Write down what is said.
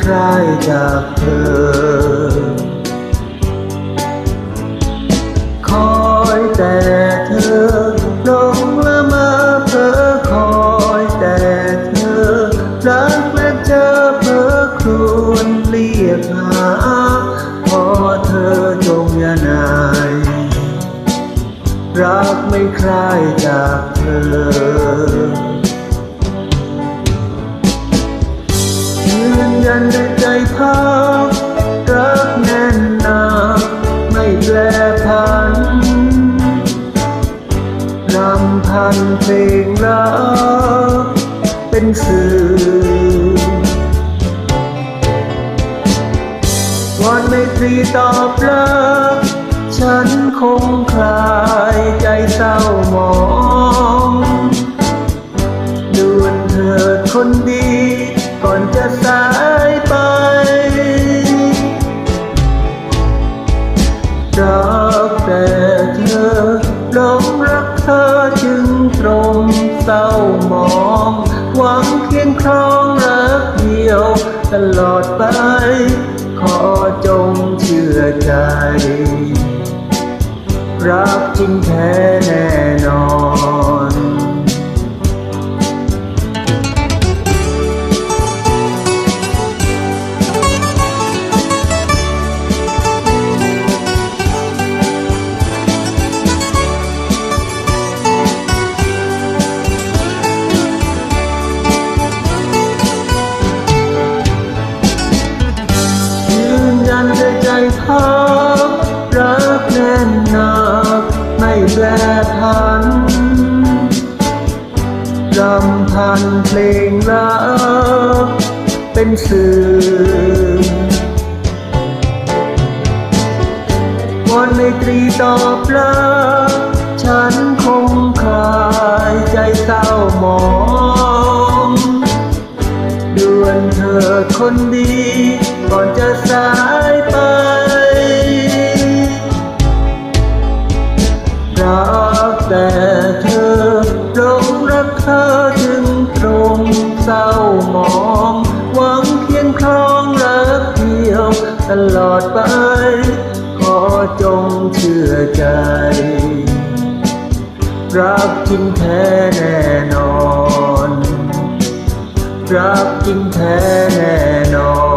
คลายจากเธอ คอยแต่เธอลงละเมาเพ้อคอยแต่เธอ รักและเจอเพ้อครวญเรียกหา พอเธอจงอย่านาย รักไม่คลายจากเธอ ยืนยันด้วยใจพักรักแน่นหนาไม่แปรผันรำพันเพลงรักเป็นสื่อวอนไม่ตรีตอบรับฉันคงคลายใจเศร้าหมองด่วนเถิดคนดี ก่อนจะสายไปรักแต่เธอหลงรักเธอจึงตรงเศร้าหมองหวังเคียงครองรักเดียว ตลอดไป ขอจงเชื่อใจ รักจริงแท้แน่นอน พักรักแน่นหนักไม่แปรผันรำพันเพลงรักเป็นสื่อวอนไมตรีตอบรับฉันคงคลายใจเศร้าหมองด่วนเธอคนดีก่อนจะสาย แต่เธอหลงรักเธอจึงตรงเศร้าหมองหวังเคียงครองรักเดียว ตลอดไป ขอจงเชื่อใจ รักจริงแท้แน่นอน รักจริงแท้แน่นอน